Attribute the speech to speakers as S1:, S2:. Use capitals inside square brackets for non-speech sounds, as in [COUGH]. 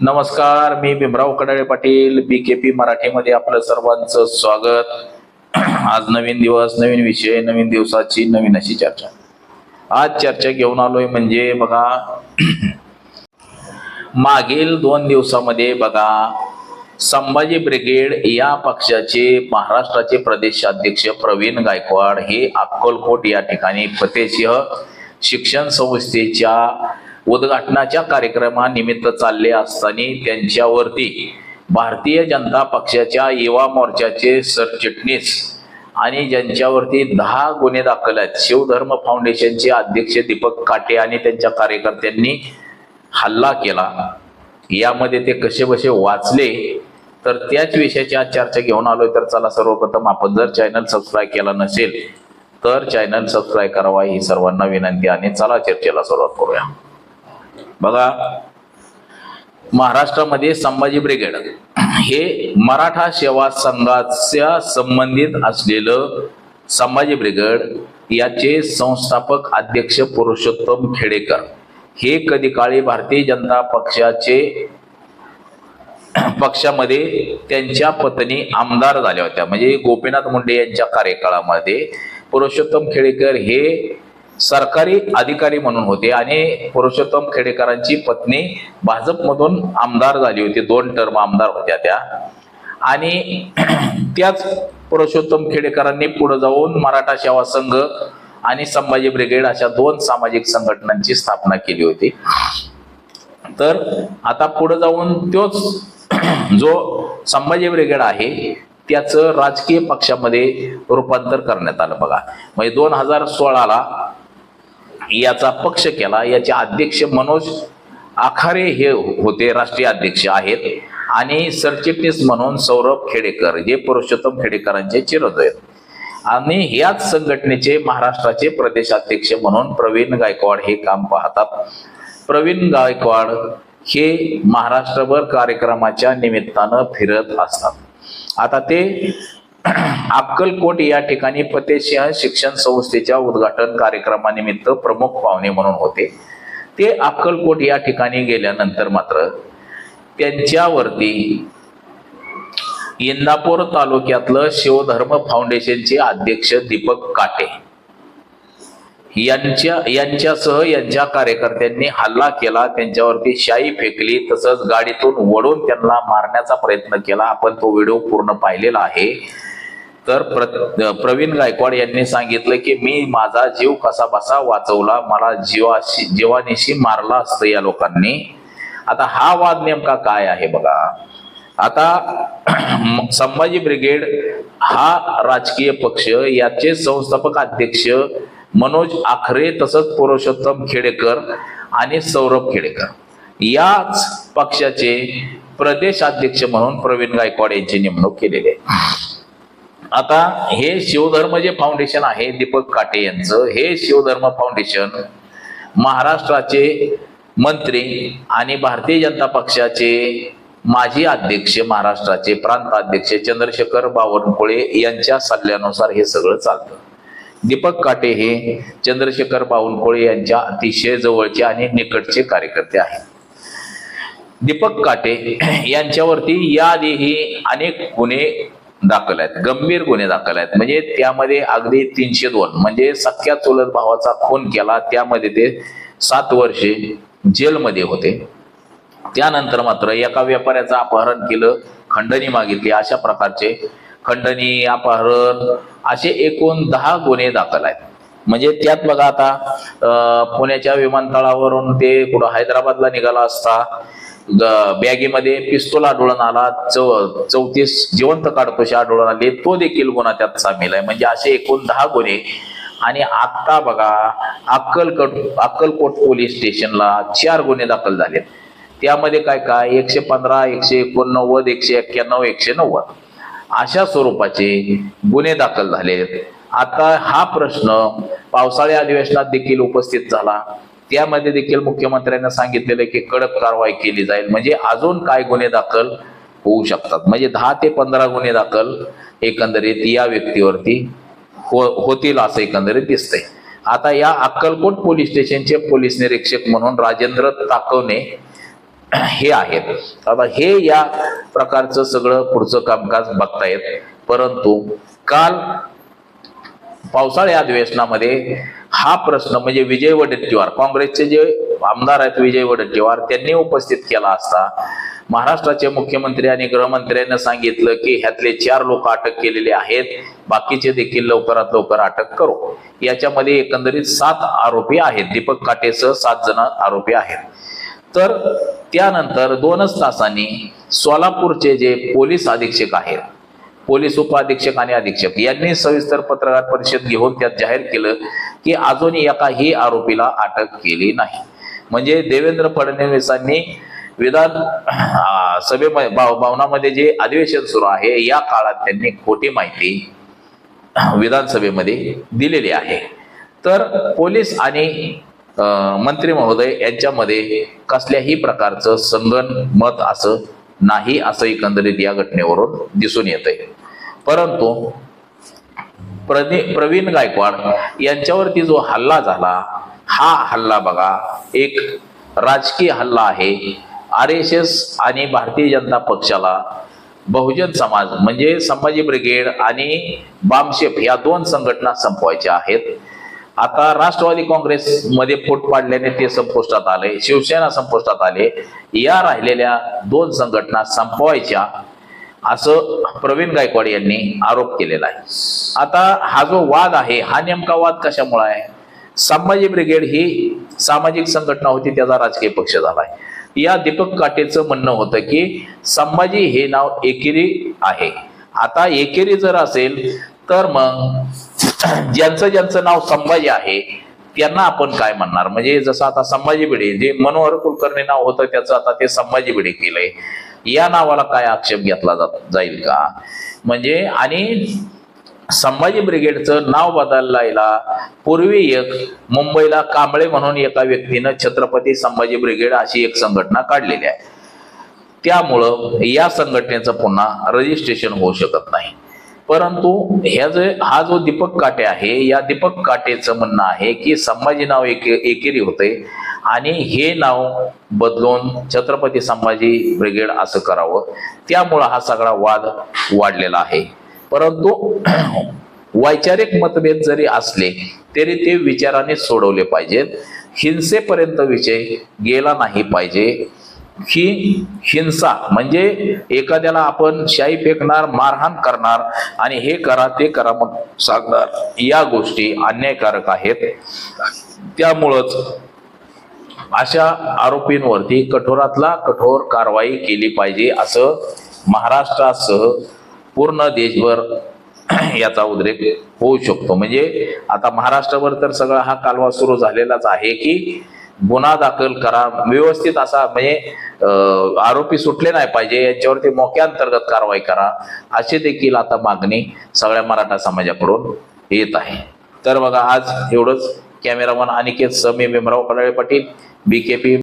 S1: नमस्कार मी Bhimrao Kadale Patil B K P मराठीमध्ये आपलं सर्वांचं स्वागत. आज नवीन दिवस नवीन विषय नवीन दिवसाची नवीन अशी चर्चा. आज चर्चा घेऊन आलोय म्हणजे बघा मागील दोन दिवसामध्ये बघा संभाजी ब्रिगेड या पक्षाचे महाराष्ट्राचे प्रदेशाध्यक्ष प्रवीण गायकवाड हे अक्कलकोट या ठिकाणी फतेसिंह शिक्षण संस्थेच्या उद्घाटनाच्या कार्यक्रमानिमित्त चालले असताना त्यांच्यावरती भारतीय जनता पक्षाच्या युवा मोर्चाचे सरचिटणीस आणि ज्यांच्यावरती दहा गुन्हे दाखल आहेत शिवधर्म फाउंडेशनचे अध्यक्ष दीपक काटे आणि त्यांच्या कार्यकर्त्यांनी हल्ला केला. यामध्ये ते कसे बसे वाचले तर त्याच विषयाची आज चर्चा घेऊन आलोय. तर चला सर्वप्रथम आपण जर चॅनल सबस्क्राईब केला नसेल तर चॅनल सबस्क्राईब करावा. ही सर्वांना विनंती आणि चला चर्चेला सुरुवात करूया. बघा महाराष्ट्रामध्ये संभाजी ब्रिगेड. हे मराठा सेवा संघाच्या संबंधित असलेलं संभाजी ब्रिगेड याचे संस्थापक अध्यक्ष पुरुषोत्तम खेडेकर. हे कधी काळी भारतीय जनता पक्षाचे पक्षामध्ये त्यांच्या पत्नी आमदार झाल्या होत्या. म्हणजे गोपीनाथ मुंडे यांच्या कार्यकाळामध्ये पुरुषोत्तम खेडेकर हे सरकारी अधिकारी म्हणून होते आणि पुरुषोत्तम खेडेकरांची पत्नी भाजपमधून आमदार झाली होती. दोन टर्म आमदार होत्या त्या. आणि [CLEARS THROAT] त्याच पुरुषोत्तम खेडेकरांनी पुढे जाऊन मराठा सेवा संघ आणि संभाजी ब्रिगेड अशा दोन सामाजिक संघटनांची स्थापना केली होती. तर आता पुढे जाऊन तोच [CLEARS THROAT] जो संभाजी ब्रिगेड आहे त्याचं राजकीय पक्षामध्ये रूपांतर करण्यात आलं बघा. म्हणजे दोन हजार सोळाला याचा पक्ष केला. याचे अध्यक्ष मनोज आखारे हे होते राष्ट्रीय अध्यक्ष आहेत. आणि सरचिटणीस म्हणून सौरभ खेडेकर जे पुरुषोत्तम खेडेकरांचे चिरंजीव आहेत. आणि याच संघटनेचे महाराष्ट्राचे प्रदेशाध्यक्ष म्हणून प्रवीण गायकवाड हे काम पाहतात. प्रवीण गायकवाड हे महाराष्ट्रभर कार्यक्रमाच्या निमित्तानं फिरत असतात. आता ते अक्कलकोट या ठिकाणी फतेसिंह शिक्षण संस्थेच्या उद्घाटन कार्यक्रमानिमित्त प्रमुख पाहुणे म्हणून होते. ते अक्कलकोट या ठिकाणी गेल्यानंतर मात्र त्यांच्यावरती इंदापूर तालुक्यातलं शिवधर्म फाउंडेशनचे अध्यक्ष दीपक काटे यांच्या यांच्यासह यांच्या कार्यकर्त्यांनी हल्ला केला त्यांच्यावरती शाई फेकली तसंच गाडीतून वडून त्यांना मारण्याचा प्रयत्न केला. आपण तो व्हिडिओ पूर्ण पाहिलेला आहे. तर प्र प्रवीण गायकवाड यांनी सांगितलं की मी माझा जीव कसा बसा वाचवला मला जीवाशी जीवानिशी मारला असतं या लोकांनी. आता हा वाद नेमका काय आहे बघा. आता [CLEARS THROAT] संभाजी ब्रिगेड हा राजकीय पक्ष याचे संस्थापक अध्यक्ष मनोज आखरे तसंच पुरुषोत्तम खेडेकर आणि सौरभ खेडेकर. याच पक्षाचे प्रदेशाध्यक्ष म्हणून प्रवीण गायकवाड यांची नेमणूक केलेली आहे. आता हे शिवधर्म जे फाउंडेशन आहे दीपक काटे यांचं हे शिवधर्म फाउंडेशन महाराष्ट्राचे मंत्री आणि भारतीय जनता पक्षाचे माजी अध्यक्ष महाराष्ट्राचे प्रांत अध्यक्ष चंद्रशेखर बावनकुळे यांच्या सल्ल्यानुसार हे सगळं चालतं. दीपक काटे हे चंद्रशेखर बावनकुळे यांच्या अतिशय जवळचे आणि निकटचे कार्यकर्ते आहेत. दीपक काटे [CLEARS THROAT] यांच्यावरती याआधीही अनेक गुन्हे दाखल आहेत. गंभीर गुन्हे दाखल आहेत. म्हणजे त्यामध्ये अगदी तीनशे दोन. म्हणजे सख्या चुलत भावाचा खून केला. त्यामध्ये ते सात वर्षे जेलमध्ये होते. त्यानंतर मात्र एका व्यापाऱ्याचं अपहरण केलं खंडणी मागितली अशा प्रकारचे खंडणी अपहरण असे एकूण दहा गुन्हे दाखल आहेत. म्हणजे त्यात बघा आता पुण्याच्या विमानतळावरून ते कुठं हैदराबादला निघाला असता बॅगेमध्ये पिस्तूल आढळून आला चौ चौतीस जिवंत काडतुसे आढळून आले तो देखील गुन्हा त्यात सामील आहे. म्हणजे असे एकूण दहा गुन्हे. आणि आत्ता बघा अक्कलकोट अक्कलकोट पोलीस स्टेशनला चार गुन्हे दाखल झालेत. त्यामध्ये काय काय? एकशे पंधरा एकशे एकोणनव्वद एकशे एक्क्याण्णव एकशे नव्वद. अशा स्वरूपाचे गुन्हे दाखल झालेत. आता हा प्रश्न पावसाळी अधिवेशनात देखील उपस्थित झाला. त्यामध्ये देखील मुख्यमंत्र्यांना सांगितलेलं आहे की कडक कारवाई केली जाईल. म्हणजे अजून काय गुन्हे दाखल होऊ शकतात? म्हणजे दहा ते पंधरा गुन्हे दाखल एकंदरीत या व्यक्तीवरती हो होतील असं एकंदरीत दिसतंय. आता या अक्कलकोट पोलीस स्टेशनचे पोलीस निरीक्षक म्हणून राजेंद्र ताकवणे हे आहेत. आता हे या प्रकारचं सगळं पुढचं कामकाज बघतायत. परंतु काल पावसाळी अधिवेशनामध्ये हा प्रश्न म्हणजे विजय वडेट्टीवार काँग्रेसचे जे आमदार आहेत विजय वडेट्टीवार त्यांनी उपस्थित केला असता महाराष्ट्राचे मुख्यमंत्री आणि गृहमंत्र्यांनी सांगितलं की ह्यातले चार लोक अटक केलेले आहेत बाकीचे देखील लवकरात लवकर अटक करू. याच्यामध्ये एकंदरीत सात आरोपी आहेत. दीपक काटेसह सात जण आरोपी आहेत. तर त्यानंतर दोनच तासांनी सोलापूरचे जे पोलीस अधीक्षक आहेत पोलीस उपाधीक्षक आणि अधीक्षक यांनी सविस्तर पत्रकार परिषद घेऊन त्यात जाहीर केलं की अजून एकाही आरोपीला अटक केली नाही. म्हणजे देवेंद्र फडणवीसांनी विधान सभेमध्ये भाव- भवनामध्ये जे अधिवेशन सुरू आहे या काळात त्यांनी खोटी माहिती विधानसभेमध्ये दिलेली आहे. तर पोलीस आणि मंत्री महोदय यांच्यामध्ये कसल्याही प्रकारचं संगनमत असं नाही असं एकंदरीत या घटनेवरून दिसून येत आहे परंतु प्रवीण गायकवाड यांच्यावरती जो हल्ला झाला हा हल्ला बघा एक राजकीय हल्ला आहे. आर एस एस आणि भारतीय जनता पक्षाला बहुजन समाज म्हणजे संभाजी ब्रिगेड आणि बामशेफ या दोन संघटना संपवायच्या आहेत. आता राष्ट्रवादी काँग्रेसमध्ये फूट पाडल्याने ते संपुष्टात आले शिवसेना संपुष्टात आले. या राहिलेल्या दोन संघटना संपवायच्या असं प्रवीण गायकवाड यांनी आरोप केलेला आहे. आता हा जो वाद आहे हा नेमका वाद कशामुळे आहे? संभाजी ब्रिगेड ही सामाजिक संघटना होती त्याचा राजकीय पक्ष झालाय या दीपक काटेचं म्हणणं होतं की संभाजी हे नाव एकेरी आहे. आता एकेरी जर असेल तर मग [COUGHS] ज्यांचं ज्यांचं नाव संभाजी आहे त्यांना आपण काय म्हणणार? म्हणजे जसं आता संभाजी भिडे जे मनोहर कुलकर्णी नाव होतं त्याचं आता ते संभाजी भिडे केलंय. या नावाला काय आक्षेप घेतला जात जाईल का? म्हणजे आणि संभाजी ब्रिगेडचं नाव बदलायला पूर्वी एक मुंबईला कांबळे म्हणून एका व्यक्तीनं छत्रपती संभाजी ब्रिगेड अशी एक संघटना काढलेली आहे. त्यामुळं या संघटनेचं पुन्हा रजिस्ट्रेशन होऊ शकत नाही. परंतु ह्या जे हा जो दीपक काटे आहे या दीपक काटेचं म्हणणं आहे की संभाजी नाव एक एकेरी होते आणि हे नाव बदलून छत्रपती संभाजी ब्रिगेड असं करावं. त्यामुळं हा सगळा वाद वाढलेला आहे. परंतु [CLEARS THROAT] वैचारिक मतभेद जरी असले तरी ते विचाराने सोडवले पाहिजेत. हिंसेपर्यंत विषय गेला नाही पाहिजे. ही हिंसा म्हणजे एखाद्याला आपण शाई फेकणार मारहाण करणार आणि हे करा ते करा मग सांगणार. या गोष्टी अन्यायकारक आहेत. त्यामुळंच अशा आरोपींवरती कठोरातला कठोर कारवाई केली पाहिजे असं महाराष्ट्रासह पूर्ण देशभर [CLEARS THROAT] याचा उद्रेक होऊ शकतो. म्हणजे आता महाराष्ट्रावर तर सगळा हा कालवा सुरू झालेलाच आहे की गुन्हा दाखल करा. व्यवस्थित असा म्हणजे आरोपी सुटले नाही पाहिजे याच्यावरती मोक्याअंतर्गत कारवाई करा. अशी देखील आता मागणी सगळ्या मराठा समाजाकडून येत आहे. तर बघा आज एवढंच. Cameraman Aniket Sami Bhimrao Padale Patil P